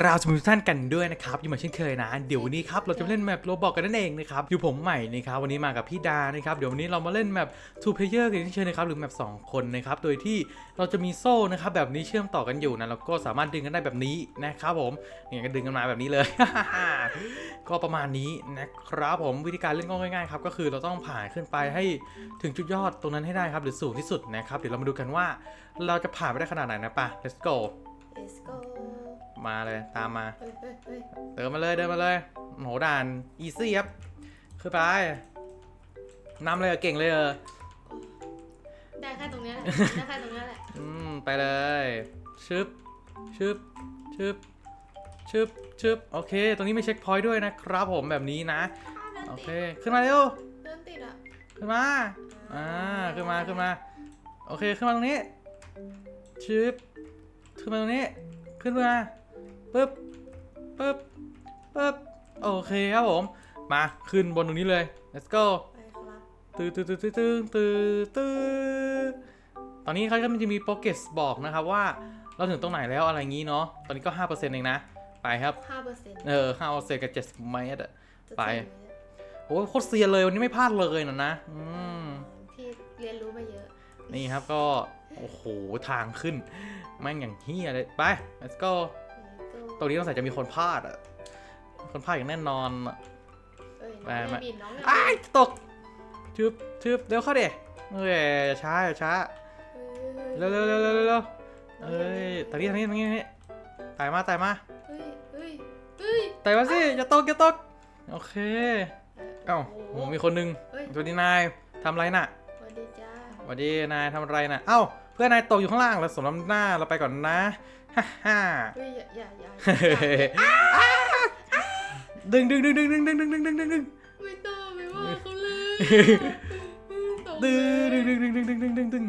กราวสมุทท่านกันด้วยนะครับอยู่เหมือนเช่นเคยนะ เดี๋ยววันนี้ครับเราจะเล่นแมปโรบอกกันนั่นเองนะครับอยู่ผมใหม่นะครับวันนี้มากับพี่ดานะครับเดี๋ยววันนี้เรามาเล่นแมป two player กันที่เช่นะครับหรือแมปสองคนนะครับโดยที่เราจะมีโซ่นะครับแบบนี้เชื่อมต่อกันอยู่นะแล้วก็สามารถดึงกันได้แบบนี้นะครับผมเนี่ยก็ดึงกันมาแบบนี้เลย ก็ประมาณนี้นะครับผมวิธีการเล่นก็ง่ายๆครับก็คือเราต้องผ่านขึ้นไปให้ถึงจุดยอดตรงนั้นให้ได้ครับหรือสูงที่สุดนะครับเดี๋ยวเรามาดูกันว่า เราจะผ่านไปได้ขนาดไหนนะปะ let's go Let's go มาเลยตามมาเฮ้ยเฮ้ยเฮ้ยเดินมาเลยเดินมาเลยโหด่านอีซี่ครับขึ้นไปนำเลยอะเก่งเลยเออได้แค่ตรงเนี้ยแหละได้แค่ตรงเนี้ยแหละอืมไปเลยชึบชึบชึบชึบชึบโอเค ตรงนี้ไม่เช็คพอยต์ด้วยนะครับผมแบบนี้นะอ้าวเดินโอติเคดขึ้นมาเร็วเดินติดอะขึ้นมา อ่า ขึ้นมา ขึ้นมา โอเค ขึ้นมาตรงนี้ชึบขึ้นมาตรงนี้ ขึ้นมา ปึ๊บปึ๊บปึ๊บโอเคครับผม มาขึ้นบนตรงนี้เลย let's go ไปครับตื้อตื้อตื้อตื้อตื้อตื้อตอนนี้เขาก็มันจะมีโปรเกสบอกนะครับว่าเราถึงตรงไหนแล้วอะไรงี้เนาะ ตอนนี้ก็ 5%เองนะ ไปครับห้าเปอร์เซ็นต์เออ5%กับ7เมตรอะไป โอ้ยโคตรเซียนเลยวันนี้ไม่พลาดเลยนะนะ อืม พี่เรียนรู้มาเยอะ นี่ครับก็ โอ้โห ทางขึ้น แม่งอย่างเฮียเลย ไป let's go ตรงนี้ต้องใส่จะมีคนพลาดอะคนพลาดอย่างแน่นอนอะ เอ้ยไปน้องมาอย่าบินน้องอย่าอ้ายบินตกชึบชึบเดี๋ยวเข้าเดี๋ยเอ้ยอย่าช้าอย่าช้าเร็วเร็วเร็วเร็วเร็วเอ้ยตอนนี้ตอนนี้ตอนนี้ตอนนี้ไต่มาไต่มาเฮ้ยเฮ้ยเฮ้ยไต่มาสิอย่าตกอย่าตกโอเคเอ้าโอ้โหมีคนหนึงเฮ้ยสวัสดีนายทำไรน่ะ สวัสดีจ้า สวัสดีนายทำอะไรน่ะเอ้า เพื่อนนายตกอยู่ข้างล่างแล้วสมน้ำหน้าเราไปก่อนนะฮ่าฮ่าเฮ้ยอย่าอย่าอย่าเฮ้ยดึงดึงดึงดึงดึงดึงดึงดึงดึงดึงดึงไม่ต้องไม่ว่าเขาเลยตกดึงเลยดึงดึงดึงดึงดึงดึงดึงดึง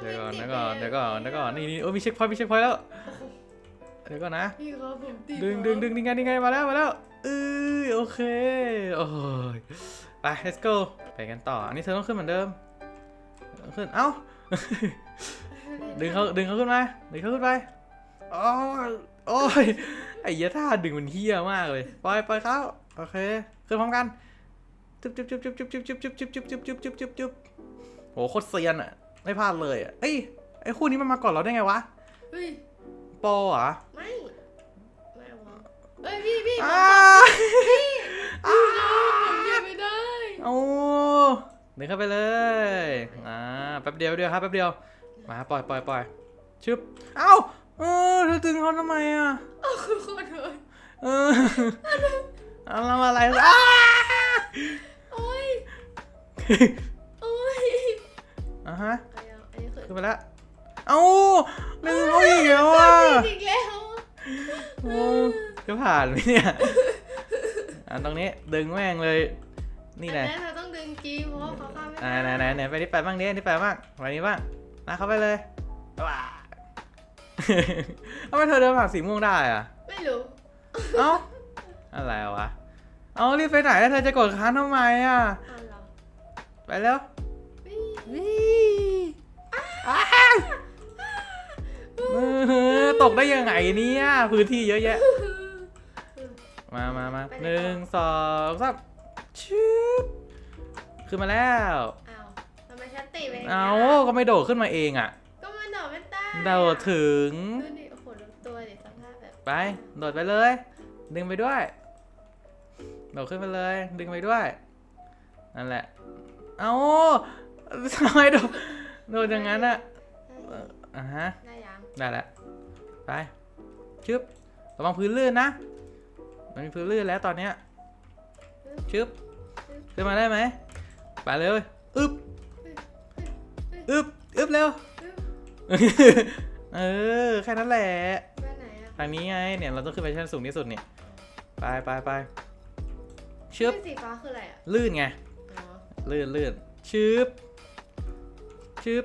ไม่ต้องเดี๋ยวก่อนไปเดี๋ยวติก่อนลเดี๋ยวก่อนเดี๋ยวก่อนนี่นี่โอ้ยมีเช็คพอยต์มีเช็คพอยต์แล้วเดี๋ยวก่อนนะพี่ครับผมติดดึงดึงดึงนี่ไงนี่ไงมาแล้วมาแล้วเออโอเคโอ้ยไป let's go ไปกันต่ออันนี้เธอต้องขึ้นเหมือนเดิมขึ้นเอ้า ดึงเขาดึงเขาขึ้นมาดึงเขาขึ้นไปโอ้ยโอ้ยไอ้เหี้ยท่าดึงมันเฮี้ยมากเลยปล่อยปล่อยเขาโอเคขึ้นพร้อมกันจุ๊บจุ๊บจุ๊บจุ๊บจุ๊บจุ๊บจุ๊บจุ๊บจุ๊บจุ๊บจุ๊บจุ๊บจุ๊บจุ๊บโหโคตรเซียนอะไม่พลาดเลยอะเอ้ยไอ้คู่นี้มันมาก่อนเราได้ไงวะเฮ้ยโปรเหรอไม่ไม่เอาวะเฮ้ยพี่พี่ผมอ้าพี่ผมยังไม่ได้โอ้เดินเข้าไปเลยอ่าแป๊บเดียวแป๊บเดียวครับแป๊บเดียว มาปล่อยปล่อยปล่อยชึบเอ้าเออเธอดึงเขาทำไมอะเอาขอโทษเออเอาทำอะไรอ้าโอ้ยโอ้ยอะฮะอันนี้อันนี้คือขึ้นไปแล้วเอ้าดึงเขาอีกแล้วอะอีกแล้วโอ้จะผ่านไหมเนี่ยอะตรงนี้ดึงแม่งเลย นี่ไงอันนี้เราต้องดึงจีเพราะว่าเขาข้ามไม่ไหนได้ ไหนไหนไหนไปนี่ไปบ้างดินี่ไปบ้างไปนี่บ้าง นะเข้าไปเลยว้าทำไมเธอเดินผ่านสีม่วงได้อะไม่รู้ เอ้าอะไรวะ เอารีบไปไหนแล้วเธอจะกดค้างทำไมอะอ่านเหรอไปแล้ววิ่งอ้าวเออตกได้ยังไงเนี่ยพื้นที่เยอะแยะ มามามาหนึ่งสองสามชิบขึ้นมาแล้ว เอาก็ไม่โดดขึ้นมาเองอะ ก็มันโดดไม่ได้โดดถึง ดูดิโอ้โหลำตัวเดี๋ยวสภาพแบบไป โดดไปเลย ดึงไปด้วย โดดขึ้นไปเลย ดึงไปด้วย นั่นแหละ เอาทำไมโดด โดดอย่างนั้นอะเอ่ออะฮะ ได้ยังได้แล้วไป ชึบ ระวังพื้นลื่นนะ มันมีพื้นลื่นแล้วตอนเนี้ย ชึบขึ้นมาได้ไหม ไปเลย อึ๊บ อึ๊บอึ๊บเร็ว เออ แค่นั้นแหละ ไปไหนอะทางนี้ไง เนี่ย เราต้องขึ้นไปชั้นสูงที่สุดเนี่ย ไปไปไปชึบเส้นสีฟ้าคืออะไรอะลื่นไง อ๋อลื่นลื่นชึบชึบ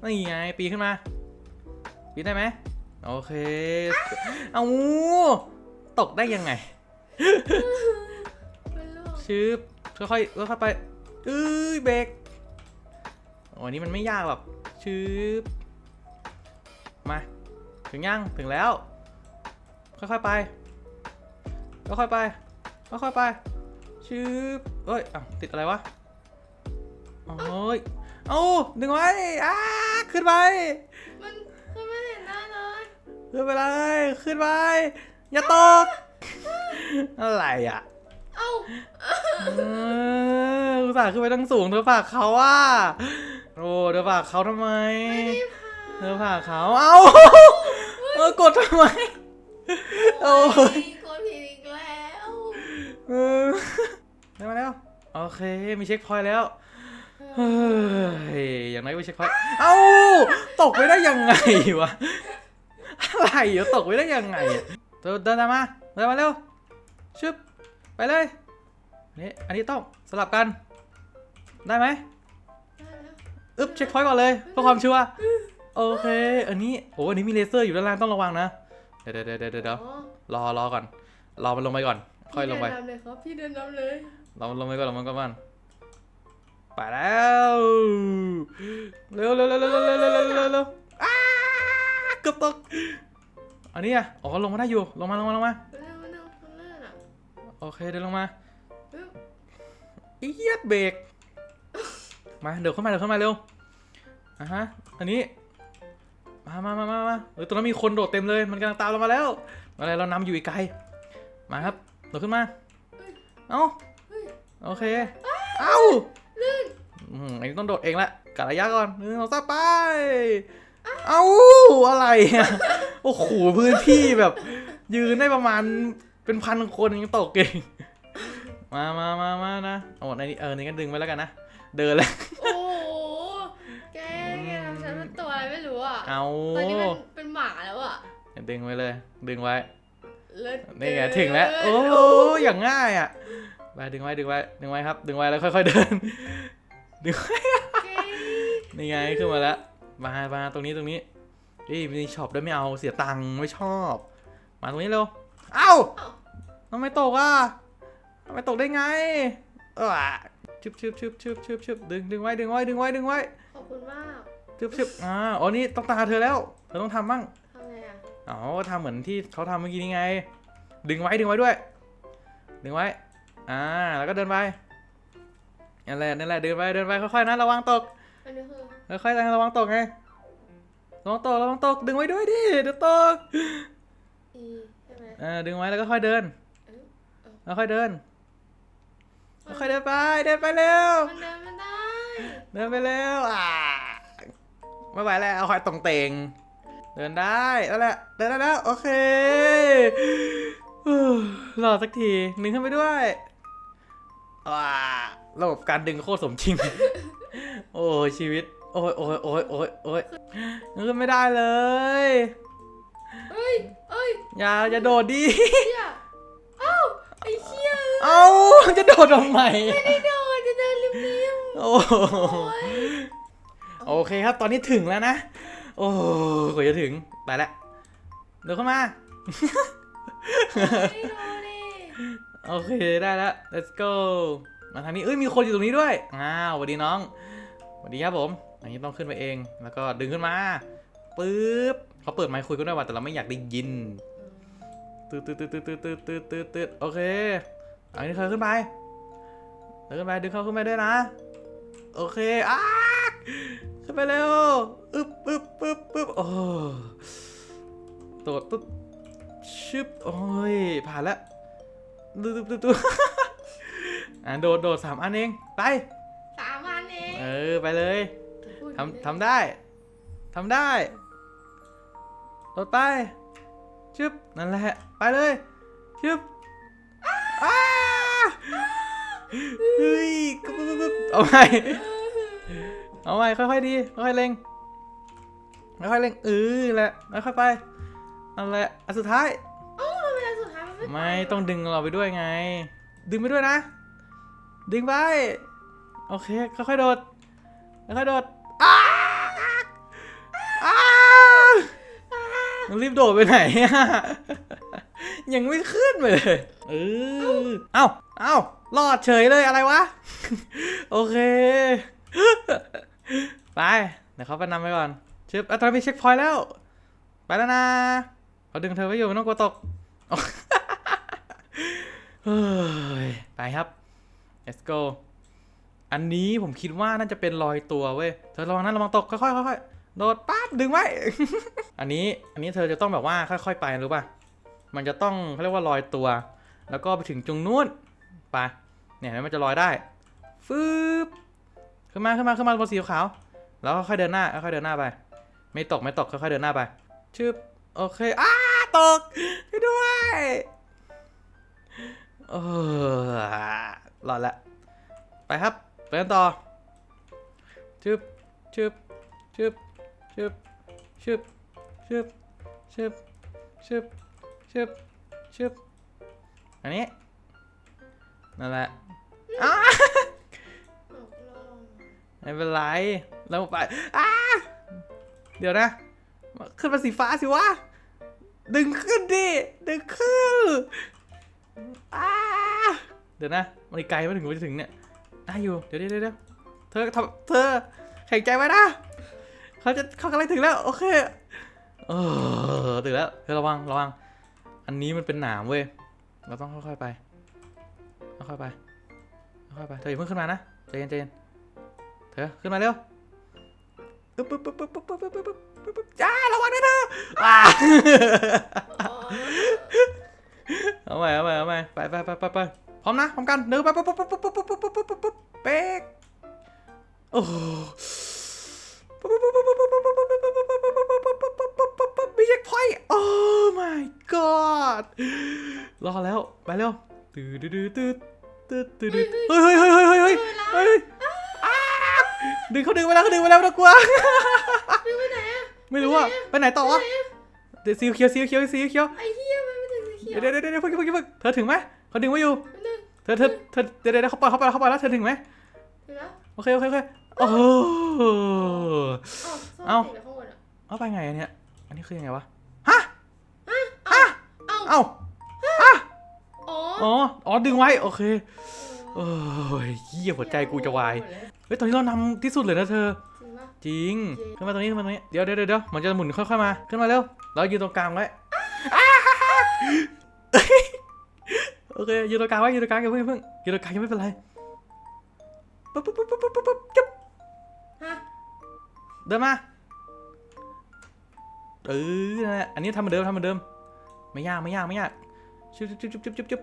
เออนี่ไง ปีนขึ้นมา ปีนได้ไหม โอเค เอาตกได้ยังไงเป็นลูกชึบค่อยๆค่อยๆไปเอ้ยเบรก โอ้อันนี้มันไม่ยากหรอกชึบมา ถึงยัง ถึงแล้ว ค่อยๆไป ค่อยๆไป ค่อยๆไปชืบเอ้ยอ้าวติดอะไรวะโอ้ย เอาดึงไว้อ้าขึ้นไป มันคือไม่เห็นหน้าเลย ขึ้นไปเลย ขึ้นไป อย่าตก อะไรอะ เอ้าเอออุตส่าห์ขึ้นไปตั้งสูงเธอฝากเขาอะ โอ้เธอฝากเขาทำไมไม่ได้พาเธอฝากเขา เอ้าเออกดทำไม โอ้ยกดผิดอีกแล้วเออได้มาแล้ว โอเค มีเช็คพอยต์แล้ว เฮ้ย อย่างน้อยก็มีเช็คพอยต์เอ้า ตกไปได้ยังไงวะ อะไรอะตกไปได้ยังไงอะเธอเดินตามมา เดินมาเร็ว ชึบ ไปเลย นี่ อันนี้ต้องสลับกัน ได้ไหมได้แล้ว อึ๊บเช็คพอยต์ก่อนเลยเพื่อความชัวร์โอเค อันนี้โอ้อันนี้มีเลเซอร์อยู่ด้านล่างต้องระวังนะเดี๋ยวเดี๋ยวเดี๋ยวเดี๋ยวรอรอก่อนรอมันลงไปก่อน ค่อยลงไปเดินลยครับพี่เดินน้ำเลยเราลงไปก่อนเรามันก็มันไปแล้วเร็วเร็วเร็วเร็วเร็วเร็วเร็วเกือบตกอันนี้อะอ๋อลงมาได้อยู่ลงมาลงมาลงมาโอเคเดินลงมาอีเยียดเบรก มาเดี๋ยวเข้ามาเดี๋ยวเข้ามาเร็วอะฮะอันนี้มามามามามาเออตรงนั้นมีคนโดดเต็มเลย มันกำลังตามเรามาแล้วอะไรเรานำอยู่อีกไกล มาครับโดดขึ้นมา เอ้า โอเค เอ้าลื่นอืมอันนี้ต้องโดดเองละกะระยะก่อนหนึ่งสองสามไป เอ้า อะไรอะโอ้โห พื้นที่แบบ ยืนได้ประมาณเป็นพันคนยังตกเอง มามามามานะโอ้ในนี้เออนี่ก็ดึงไว้แล้วกันนะ เดินแล้ว เอาตอนนี้เป็นเป็นหมาแล้วอะดึงไว้เลย ดึงไว้เลิศนี่ไงถึงแล้ว โอ้โหอย่างง่ายอะไปดึงไว้ดึงไว้ดึงไว้ครับ ดึงไว้แล้วค่อย ๆเดิน ดึงไว้แกนี่ไงขึ้นมาแล้วมามาตรงนี้ตรงนี้เอ้ยมีช็อปด้วยไม่เอาเสียตังค์ไม่ชอบ มาตรงนี้เร็วเอ้าเอ้าทำไมตกอะทำไมตกได้ไงเออชึบชึบชึบชึบชึบชึบดึงดึงไว้ดึงไว้ดึงไว้ดึงไว้ขอบคุณมาก ชึบชึบอ่าอ๋อนี่ต้องตาเธอแล้วเธอต้องทำบ้างทำไงอะอ๋อทำเหมือนที่เขาทำเมื่อกี้นี่ไง ดึงไว้ดึงไว้ด้วย ดึงไว้ อ่า แล้วก็เดินไปนั่นแหละนั่นแหละเดินไปเดินไปค่อยๆนะระวังตกอันนี้คือค่อยๆระวังตกไงระวังตกระวังตกดึงไว้ด้วยดิเดี๋ยวตกอีใช่ไหมเออดึงไว้แล้วก็ค่อยเดินเอ้ยแล้วค่อยเดินแล้วค่อยเดินไปเดินไปเร็วมันเดินไม่ได้เดินไปเร็วอ่า ไม่ไหวแล้วเอาค่อยตรงเตง เดินได้แล้วแหละเดินได้แล้วโอเคฮู้รอดสักทีดึงขึ้นไปด้วยว้าระบบการดึงโคตรสมจริง โอ้ยชีวิต โอ้ยโอ้ยโอ้ยโอ้ยโอ้ยขึ้นไม่ได้เลยเอ้ยเอ้ยอย่าอย่าโดดดิเชี่ยเอ้าไอ้เชี่ยเอ้าจะโดดทำไมไม่ได้โดนจะเดินริมโอ้ๆโอ้ย โอเคครับ ตอนนี้ถึงแล้วนะ โอ้กว่าจะถึง ไปแล้วเดินเข้ามา ไม่โดนดิโอเคได้แล้ว let's go มาทางนี้ เอ้ย มีคนอยู่ตรงนี้ด้วย อ้าวสวัสดีน้องสวัสดีครับผม อันนี้ต้องขึ้นไปเอง แล้วก็ดึงขึ้นมา ปึ๊บเขาเปิดไมค์คุยกันด้วยว่าแต่เราไม่อยากได้ยินตืดตืดตืดตืดตืดตืดตืดตืดโอเค อันนี้เธอขึ้นไปเธอขึ้นไป ดึงเขาขึ้นไปด้วยนะ โอเคอ้า ขึ้นไปเร็วอึ๊บอึ๊บอึ๊บอึ๊บโอ้โดดปุ๊บชึบโอ้ยผ่านแล้วดูดูดูดูอะโดดโดดสามอันเอง ไป สามพันเองเออ ไปเลยพูดทำทำได้ทำได้โดดไปชึบนั่นแหละ ไปเลยชึบอ้าเฮ้ยกึ๊บกึ๊บกึ๊บเอาใหม่ เอาใหม่ค่อยๆดีค่อยๆเล็งค่อยๆเล็งเออแหละแล้วค่อยไปนั่นแหละอันสุดท้ายเอ้าทำไมอันสุดท้ายมันไม่ไม่ไปต้องดึงเราไปด้วยไง ดึงไปด้วยนะ ดึงไป โอเคค่อยๆโดดค่อยๆโดดอ้าอ้ามันรีบโดดไปไหนอะยังไม่ขึ้นไปเลยเออเอ้าเอ้ารอดเฉยเลยอะไรวะ โอเค ไปเดี๋ยวเขาไปนำไปก่อนชึบอะตอนนี้มีเช็คพอยต์แล้ว ไปแล้วนะเขาดึงเธอไว้อยู่ไม่ต้องกลัวตกเฮ้ยไปครับ let's go อันนี้ผมคิดว่าน่าจะเป็นรอยตัวเว้ย เธอระวังนะระวังตกค่อยๆค่อยๆโดดปั๊บดึงไว้ อันนี้อันนี้เธอจะต้องแบบว่าค่อยๆไปรู้ป่ะ มันจะต้องเขาเรียกว่าลอยตัว แล้วก็ไปถึงตรงนู้นไปเนี่ยมันจะลอยได้ฟืบ ขึ้นมาขึ้นมาขึ้นมาบนสีขาวแล้วค่อยเดินหน้าค่อยเดินหน้าไป ไม่ตกไม่ตกค่อยๆเดินหน้าไปชึบโอเคอ้าตกช่วยด้วยเออหลอดละไปครับไปกันต่อชึบชึบชึบชึบชึบชึบชึบชึบชึบชึบอันนี้นั่นแหละอ้า ไม่เป็นไรแล้วไปอ้าเดี๋ยวนะ ขึ้นมาสีฟ้าสิวะ ดึงขึ้นดิ ดึงขึ้นอ้าเดี๋ยวนะ มันไกลไม่ถึงไม่ถึงเนี่ย ได้อยู่ เดี๋ยวเดี๋ยวเดี๋ยวเธอทำเธอแข็งใจไว้นะ เขาจะเขากำลังถึงแล้ว โอเค เออ ถึงแล้ว เธอระวัง ระวัง อันนี้มันเป็นหนามเว้ย เราต้องค่อยๆไป ค่อยๆไป ค่อยๆไป เธออย่าเพิ่งขึ้นมานะ ใจเย็นใจเย็น เธอขึ้นมาเร็วปึ๊บปึ๊บปึ๊บปึ๊บปึ๊บปึ๊บปึ๊บปึ๊บปึ๊บจ้าระวังด้วยเธอว้าเอาใหม่เอาใหม่เอาใหม่ไปไปไปไปไปพร้อมนะพร้อมกันเดินไปปุ๊บปุ๊บปุ๊บปุ๊บปุ๊บปุ๊บปุ๊บปุ๊บปุ๊บเป๊กโอ้มีเช็คพอยต์โอ้ my god รอแล้ว ไปเร็วตื้อตื้อตื้อตื้อตื้อตื้อเฮ้ยเฮ้ยเฮ้ยเฮ้ยเฮ้ย ดึงเขาดึงไปแล้วเขาดึงไปแล้วไม่ต้องกลัวดึงไปไหนอะไม่รู้อะไปไหนต่อวะเดี๋ยวสีเขียวสีเขียวสีเขียวไอ้เหี้ยมันไม่ถึงสีเขียวเดี๋ยวเดี๋ยวเดี๋ยวเพิ่งเพิ่งเพิ่งเธอถึงไหมเขาดึงไว้อยู่แป๊บนึงเธอเธอเธอเดี๋ยวเดี๋ยวเขาปล่อยเขาปล่อยเขาปล่อยแล้วเธอถึงไหมถึงแล้วโอเคโอเคโอเคโอ้โหเอ้าเอ้าส้มติดแล้วข้างบนอะเอาไปไงอันเนี้ยอันนี้คือยังไงวะฮะเอ้าเอ้าอ๋ออ๋ออ๋อดึงไว้โอเคโอ้ยเหี้ยหัวใจกูจะวาย เฮ้ยตอนนี้เรานำที่สุดเลยนะเธอ จริงปะ จริง เย้ ขึ้นมาตรงนี้ขึ้นมาตรงนี้ เดี๋ยวเดี๋ยวเดี๋ยวเดี๋ยวมันจะหมุนค่อยๆมา ขึ้นมาเร็ว เรายืนตรงกลางไว้โอเคยืนตรงกลางไว้ยืนตรงกลางอย่าเพิ่งอย่าเพิ่งยืนตรงกลางยังไม่เป็นไรปุ๊บปุ๊บปุ๊บปุ๊บปุ๊บปุ๊บจุ๊บฮะเดินมาเออนั่นแหละอันนี้ทำเหมือนเดิมทำเหมือนเดิม ไม่ยากไม่ยากไม่ยากจุ๊บจุ๊บจุ๊บจุ๊บจุ๊บจุ๊บ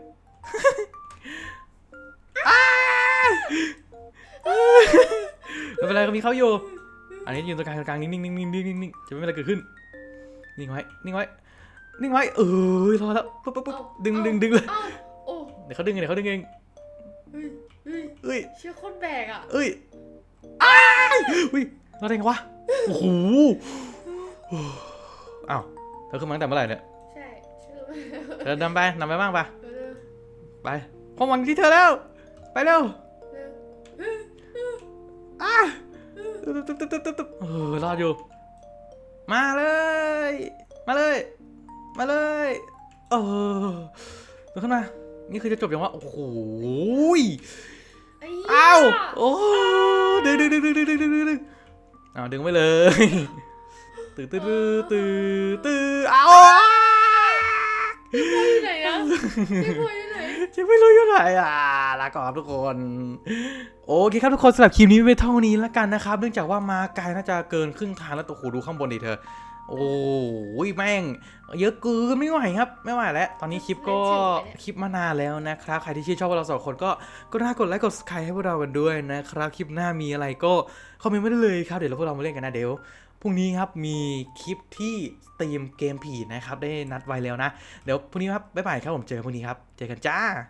อ้าว ไม่เป็นไรก็มีเขาอยู่ อันนี้ยืนตรงกลางตรงกลางนิ่งนิ่งนิ่งนิ่งนิ่งนิ่งนิ่งจะไม่มีอะไรเกิดขึ้น นิ่งไว้ นิ่งไว้ นิ่งไว้ เออรอแล้ว ปุ๊บปุ๊บปุ๊บเอ้าดึงเอ้าดึงดึงเลยเอ้าโอ้เดี๋ยวเขาดึงเองเดี๋ยวเขาดึงเองเฮ้ยเฮ้ยเอ้ย เชื่อโคตรแบกอะเอ้ยอ้ายอุ้ยรอดได้ไงวะ โอ้โหอ้าวเธอขึ้นมาตั้งแต่เมื่อไหร่เนี่ย ใช่เชื่อเธอนำไปนำไปบ้างปะเออไปความหวังที่เธอแล้ว ไปเร็ว ตึ๊บตึ๊บตึ๊บตึ๊บตึ๊บตึ๊บเออรอดอยู่ มาเลย มาเลย มาเลย เออเดี๋ยวขึ้นมา นี่คือจะจบยังวะ โอ้โหยไอ้เหี้ยอ้าวโอ้ดึงดึงดึงดึงดึงดึงดึงดึงอ้าวดึงไว้เลยตื้อตื้อตื้อตื้อตื้ออ้าวอยู่ไหนอะพี่พลอยอยู่ไหน จะไม่รู้อยู่ไหนอะลาก่อนครับทุกคน โอเคครับทุกคนสำหรับคลิปนี้ไม่เท่านี้แล้วกันนะครับ เนื่องจากว่ามาไกลน่าจะเกินครึ่งทางแล้วตัวโหดูข้างบนดิเธอ โอ้ยแม่ง เยอะเกินไม่ไหวครับ ไม่ไหวแล้ว ตอนนี้คลิปก็คลิปมานานแล้วนะครับ ใครที่ชื่นชอบพวกเราสองคนก็ก็น่ากดไลค์กดสไครให้พวกเรากันด้วยนะครับ คลิปหน้ามีอะไรก็คอมเมนต์มาได้เลยครับ เดี๋ยวเราพวกเรามาเล่นกันนะเดี๋ยว พรุ่งนี้ครับมีคลิปที่สตรีมเกมผีนะครับ ได้นัดไว้แล้วนะ เดี๋ยวพรุ่งนี้ครับ บ๊ายบายครับผมเจอพรุ่งนี้ครับ เจอกันจ้า